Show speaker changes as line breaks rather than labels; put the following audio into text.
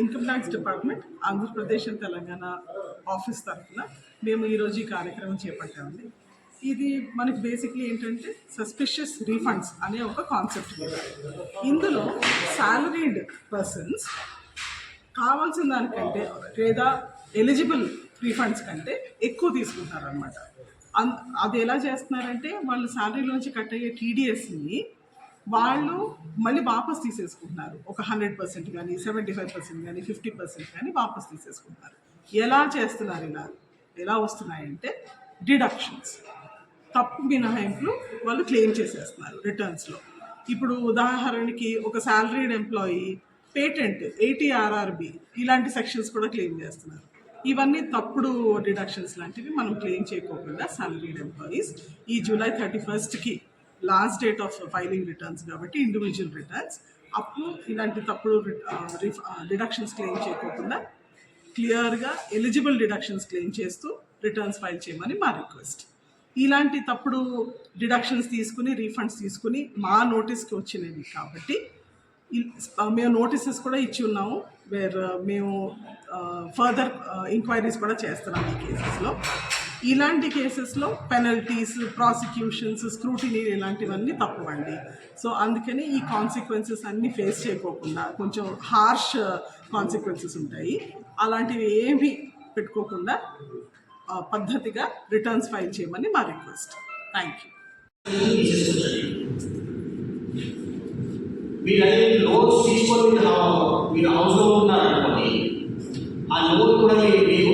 Income tax department Andhra Pradesh and Telangana office తరఫున మేము ఈరోజు ఈ కార్యక్రమం చేపట్టామండి. ఇది మనకి బేసిక్లీ ఏంటంటే సస్పిషియస్ రీఫండ్స్ అనే ఒక కాన్సెప్ట్ మీద. ఇందులో సాలరీడ్ పర్సన్స్ కావాల్సిన దానికంటే లేదా ఎలిజిబుల్ రీఫండ్స్ కంటే ఎక్కువ తీసుకుంటారు అనమాట అది ఎలా చేస్తున్నారంటే వాళ్ళు శాలరీలోంచి కట్ అయ్యే టీడీఎస్ని వాళ్ళు మళ్ళీ వాపస్ తీసేసుకుంటున్నారు. ఒక హండ్రెడ్ పర్సెంట్ కానీ సెవెంటీ ఫైవ్ పర్సెంట్ కానీ ఫిఫ్టీ పర్సెంట్ కానీ వాపస్ తీసేసుకుంటున్నారు. ఎలా చేస్తున్నారు ఇలా? ఎలా వస్తున్నాయంటే డిడక్షన్స్. తప్పు మినహాయింపులు వాళ్ళు క్లెయిమ్ చేసేస్తున్నారు రిటర్న్స్లో. ఇప్పుడు ఉదాహరణకి ఒక శాలరీడ్ ఎంప్లాయీ పేటెంట్ ఏటీఆర్ఆర్బి ఇలాంటి సెక్షన్స్ కూడా క్లెయిమ్ చేస్తున్నారు. ఇవన్నీ తప్పుడు డిడక్షన్స్ లాంటివి మనం క్లెయిమ్ చేయకోకుండా సాలరీడ్ ఎంప్లాయీస్ ఈ జూలై థర్టీ ఫస్ట్కి last date of filing returns కాబట్టి ఇండివిజువల్ రిటర్న్స్ అప్పుడు ఇలాంటి తప్పుడు డిడక్షన్స్ క్లెయిమ్ చేయకోకుండా క్లియర్గా ఎలిజిబుల్ డిడక్షన్స్ క్లెయిమ్ చేస్తూ రిటర్న్స్ ఫైల్ చేయమని మా రిక్వెస్ట్. ఇలాంటి తప్పుడు డిడక్షన్స్ తీసుకుని రీఫండ్స్ తీసుకుని మా నోటీస్కి వచ్చినవి కాబట్టి మేము నోటీసెస్ కూడా ఇచ్చి ఉన్నాము వేర్ uh, మేము uh, ఫర్దర్ ఎంక్వైరీస్ uh, కూడా చేస్తున్నాం ఈ కేసెస్లో. ఇలాంటి కేసెస్లో పెనల్టీస్ ప్రాసిక్యూషన్స్ స్క్రూటినీ ఇలాంటివన్నీ తప్పవండి. సో అందుకని ఈ కాన్సిక్వెన్సెస్ అన్నీ ఫేస్ చేయకోకుండా కొంచెం హార్ష్ కాన్సిక్వెన్సెస్ ఉంటాయి. అలాంటివి ఏమి పెట్టుకోకుండా పద్ధతిగా రిటర్న్స్ ఫైల్ చేయమని మా రిక్వెస్ట్ థ్యాంక్ యూ
మీరు అనేది లోన్ తీసుకొని మీరు మీరు హౌస్లో ఉన్నారనుకోండి ఆ లోన్ కూడా మీరు లేదు.